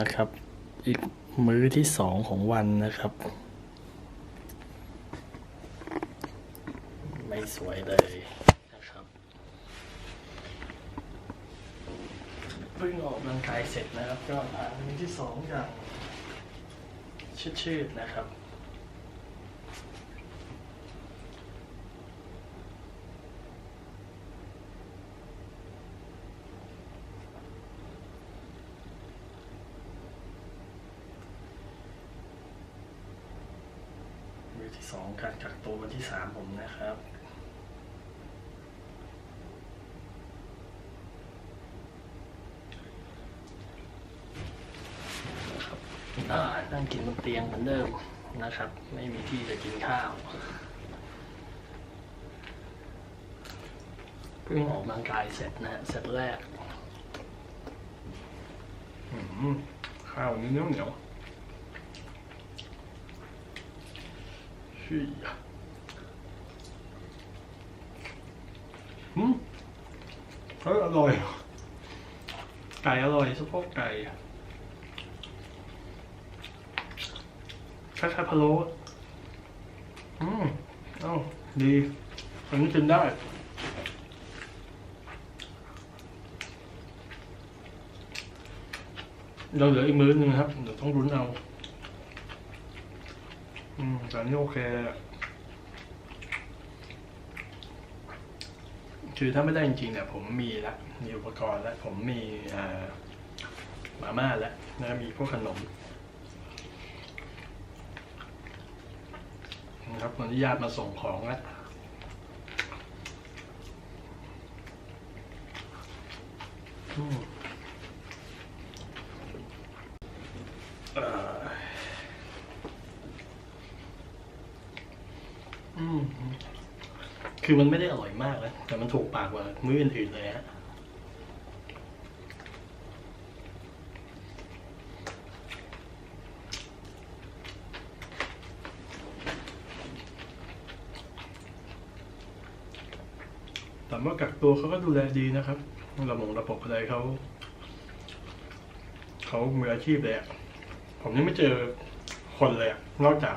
นะครับ อีกมื้อที่สองของวันนะครับ ไม่สวยเลยนะครับเพิ่งออกกำลังกายเสร็จนะครับ ก็ทานมื้อที่สองอย่างชืดๆนะครับ มื้อที่สองการกักตัววันที่สามผมนะครับ นั่งกินบนเตียงเหมือนเดิมนะครับ ไม่มีที่จะกินข้าวเพิ่งออกกำลังกายเสร็จนะฮะเสร็จแรกข้าวนี่เหนียวเหนียว ชี่ยอืมเฮ้ยอร่อย ไก่อร่อยสะโพกไก่คล้ายๆพะโล้อะอืมเอ้าดีอันนี้กินได้เราเหลืออีกมื้อหนึงนะครับ เดี๋ยวต้องรุ้นเอา อืมแต่อันนี้โอเคคือถ้าไม่ได้จริงๆเนี่ยผมมีละมีอุปกรณ์แล้วผมมีอ่ามาม่าแล้วนะมีพวกขนมนะครับตอนนี้ญาติมาส่งของแล้วอืมเอ่ออืม คือมันไม่ได้อร่อยมากนะแต่มันถูกปากกว่ามื้ออื่นๆเลยฮะแต่ว่ากักตัวเขาก็ดูแลดีนะครับ ระบบระบบอะไรเขา เขามืออาชีพเลยอะผมยังไม่เจอคนเลยอะนอกจาก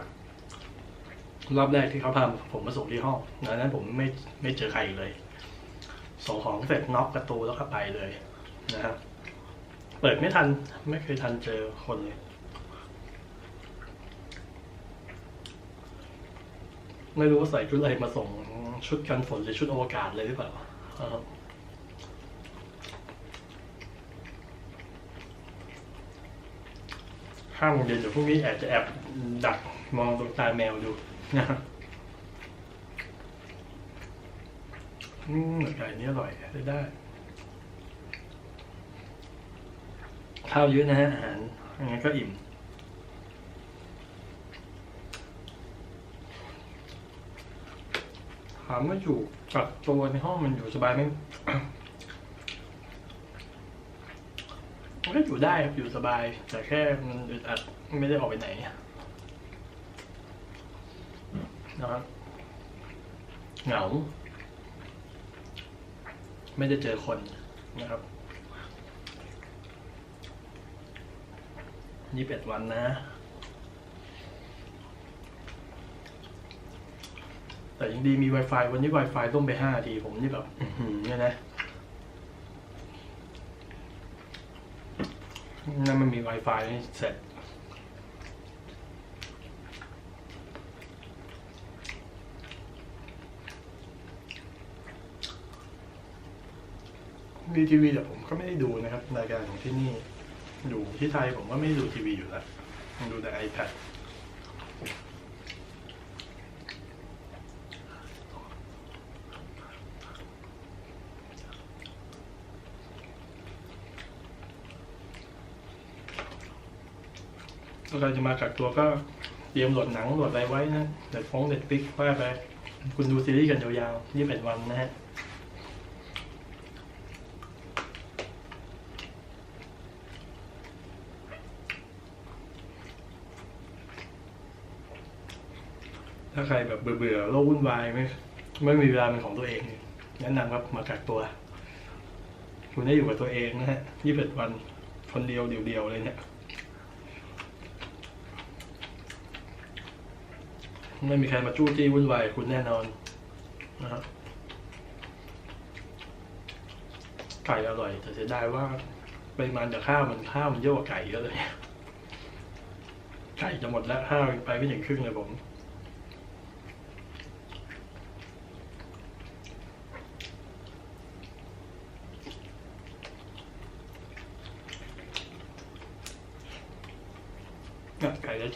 รอบแรกที่เขาพาผมมาส่งที่ห้องดังนั้นผมไม่ไม่เจอใครอีกเลย ส่งของเสร็จน็อกประตูแล้วก็ไปเลยนะครับ เปิดไม่ทันไม่เคยทันเจอคนเลย ไม่รู้ว่าใส่ชุดอะไรมาส่งชุดกันฝนหรือชุดอวกาศเลยหรือเปล่าครับห้าโมงเย็นเดี๋ยวพรุ่งนี้แอบจะแอบดักมองตรงตาแมวดู นะอืมไก่นี้อร่อยได้ได้ ข้าวเยอะนะฮะอาหารอย่างงั้ก็อิ่ม ถามว่าอยู่กักตัวในห้องมันอยู่สบายไหมมันก็อยู่ได้ครับอยู่สบาย แต่แค่มันอึดอัดไม่ได้ออกไปไหน นะครับเหงา ไม่ได้เจอคนนะครับยี่สิบเอ็ดวันนะ แต่ยังดีมี Wi-Fi วันนี้ Wi-Fi ต้มไปห้าที ผมนี่แบบเนี่ยนะนั่นมันมี Wi-Fi เสร็จ มีทีวีแต่ผมก็ไม่ได้ดูนะครับ รายการของที่นี่อยู่ที่ไทยผมก็ไม่ได้ดูทีวีอยู่แล้วดูแต่ iPad ถ้าใครจะมากักตัวก็เตรียมโหลดหนังโหลดอะไรไว้นะเด็ดฟงเด็ดปิ๊กว่าไป คุณดูซีรีส์กันยาวๆ21วันนะฮะ ถ้าใครแบบเบื่อๆโลกวุ่นวายไม่ไม่มีเวลาเป็นของตัวเองแนะนำครับมากักตัว คุณได้อยู่กับตัวเองนะฮะยี่สิบวันคนเดียวเดียวๆเลยเนี่ยไม่มีใครมาจู้จี้วุ่นวายคุณแน่นอนนะครับไก่อร่อยแต่เสียดายว่าปริมาณกับข้าวมันข้าวมันเยอะกว่าไก่เยอะเลย ไก่จะหมดแล้วข้าวไปไม่ถึงครึ่งเลยผม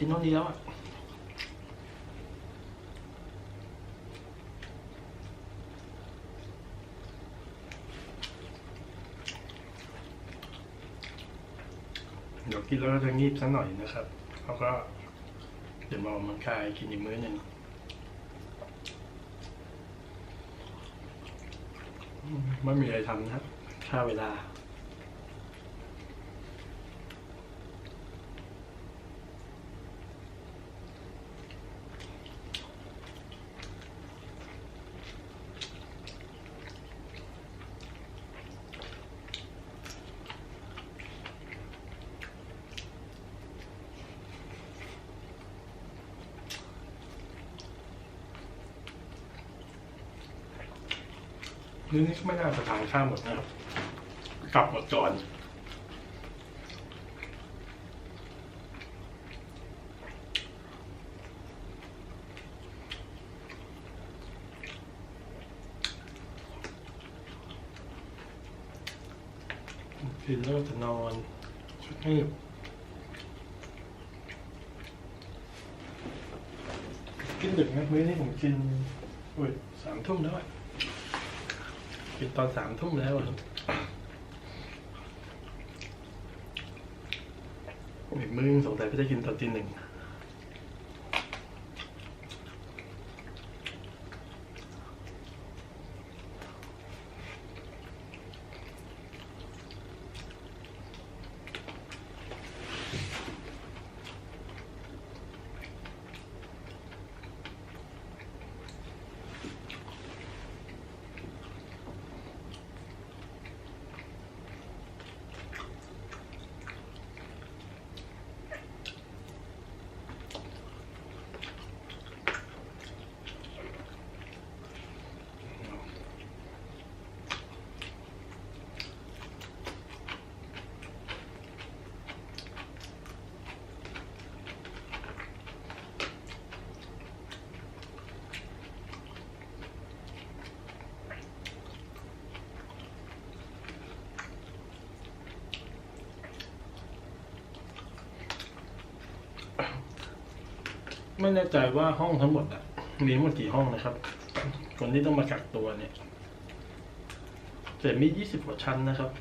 ชิ้นเท่านี้แล้วอะเดี๋ยวกินแล้วก็จะงีบสักหน่อยนะครับแล้วก็เดี๋ยวมาออกกำลังกายกินอีกมื้อหนึ่งไม่มีอะไรทำนะครับค่าเวลา นี่นี่ไม่น่าจะทานข้าวหมดนะครับกลับหมดก่อนกินแล้วจะนอนชุดให้กินดึกนะมื้อนี้ผมกินโอ้ยสามทุ่มแล้วอะินตอนสามทุ่มแล้วครับอีกมื้อนึงสงสัยก็จะกินตอนตีหนึ่ง ไม่แน่ใจว่าห้องทั้งหมดอะมีทั้งหมดกี่ห้องนะครับ คนที่ต้องมากักตัวเนี่ยแต่มียี่สิบกว่าชั้นนะครับ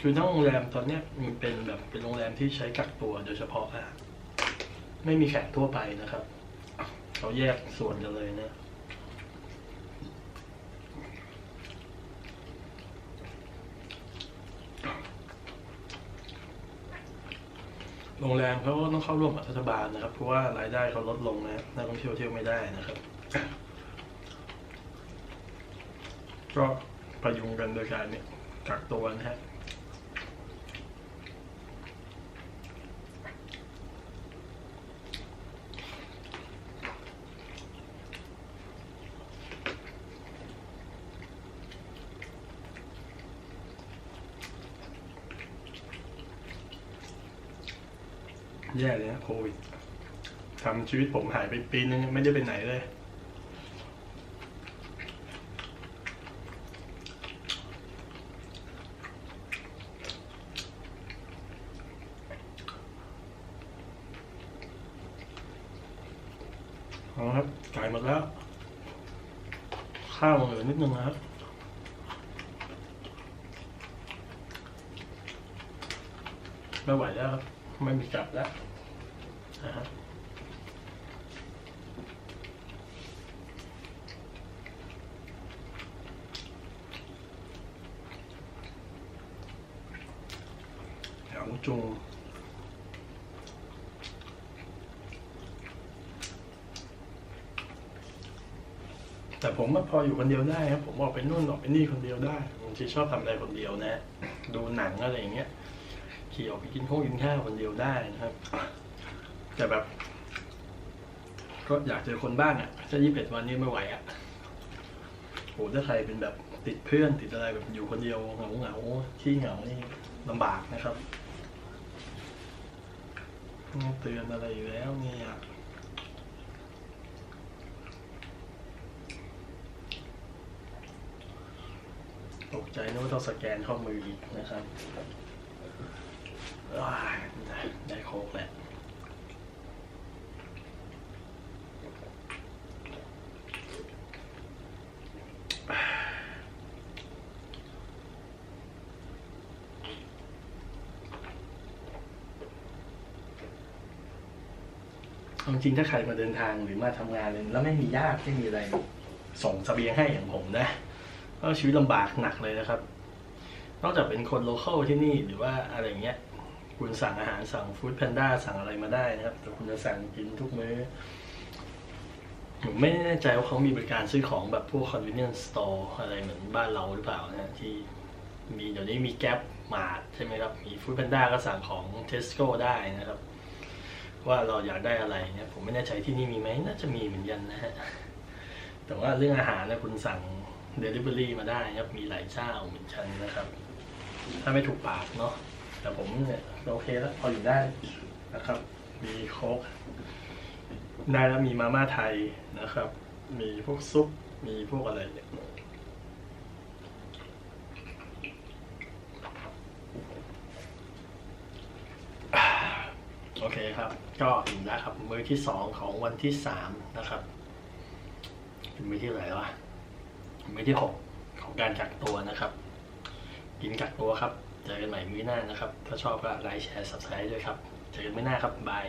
คือทั้งโรงแรมตอนเนี้ยมันเป็นแบบเป็นโรงแรมที่ใช้กักตัวโดยเฉพาะอะไม่มีแขกทั่วไปนะครับ เขาแยกส่วนกันเลยนะ โรงแรมเขาต้องเข้าร่วมกับรัฐบาลนะครับ เพราะว่ารายได้เขาลดลงนะนักท่องเที่ยวเที่ยวไม่ได้นะครับ ก็ประยุงกันโดยการเนี่ยกักตัวนะฮะ แย่เลยนะโควิดทำชีวิตผมหายไปปีนึงไม่ได้ไปไหนเลย เอาละครับไก่หมดแล้ว ข้าวเหลือนิดนึงนะครับไม่ไหวแล้วครับ ไม่มีกลับแล้ว นะฮะแถวจุงแต่ผมว่าพออยู่คนเดียวได้ครับ ผมออกไปนู่นออกไปนี่คนเดียวได้บางทีชอบทำอะไรคนเดียวนะ ดูหนังอะไรอย่างเงี้ยขี่ออกไปกินข้าวกินข้าวคนเดียวได้นะครับ แต่แบบ ก็อยากเจอคนบ้างอะถ้ายี่สิบเอ็ดวันนี้ไม่ไหวอะโหถ้าใครเป็นแบบติดเพื่อนติดอะไรแบบอยู่คนเดียวเหงาเหงาขี้เหงานี่ลำบากนะครับเตือนอะไรอยู่แล้วเนี่ยตกใจนึกว่าต้องสแกนข้อมืออีกนะครับได้โคกแหละ เอาจริงถ้าใครมาเดินทางหรือมาทำงานเลยแล้วไม่มีญาติไม่มีอะไรส่งเสบียงให้อย่างผมนะก็ชีวิตลำบากหนักเลยนะครับ นอกจากเป็นคนโลเคอลที่นี่หรือว่าอะไรเงี้ย คุณสั่งอาหารสั่งฟู้ดแพนด้าสั่งอะไรมาได้นะครับ แต่คุณจะสั่งกินทุกมื้อผมไม่แน่ใจว่าเขามีบริการซื้อของแบบพวก convenience store อะไรเหมือนบ้านเราหรือเปล่านะที่มีเดี๋ยวนี้มีแก๊ปมาดใช่ไหมครับ มีฟู้ดแพนด้าก็สั่งของเทสโก้ได้นะครับ ว่าเราอยากได้อะไรเนี่ยผมไม่แน่ใจที่นี่มีไหมน่าจะมีเหมือนกันนะฮะแต่ว่าเรื่องอาหารเนี่ยคุณสั่ง Delivery มาได้ครับมีหลายเจ้าเหมือนกันนะครับ ถ้าไม่ถูกปากเนาะแต่ผมเนี่ยโอเคแล้วพออยู่ได้นะครับ มีโค้กได้แล้วมีมาม่าไทยนะครับ มีพวกซุปมีพวกอะไรเนี่ย โอเครับ ก็อิ่มแล้วครับ มื้อที่สองของวันที่สามนะครับเป็นมื้อที่ไหนวะมื้อที่หกของการกักตัวนะครับ กินกักตัวครับ เจอกันใหม่มื้อหน้านะครับ ถ้าชอบก็ไลค์แชร์ subscribe ด้วยครับ เจอกันมื้อหน้าครับบาย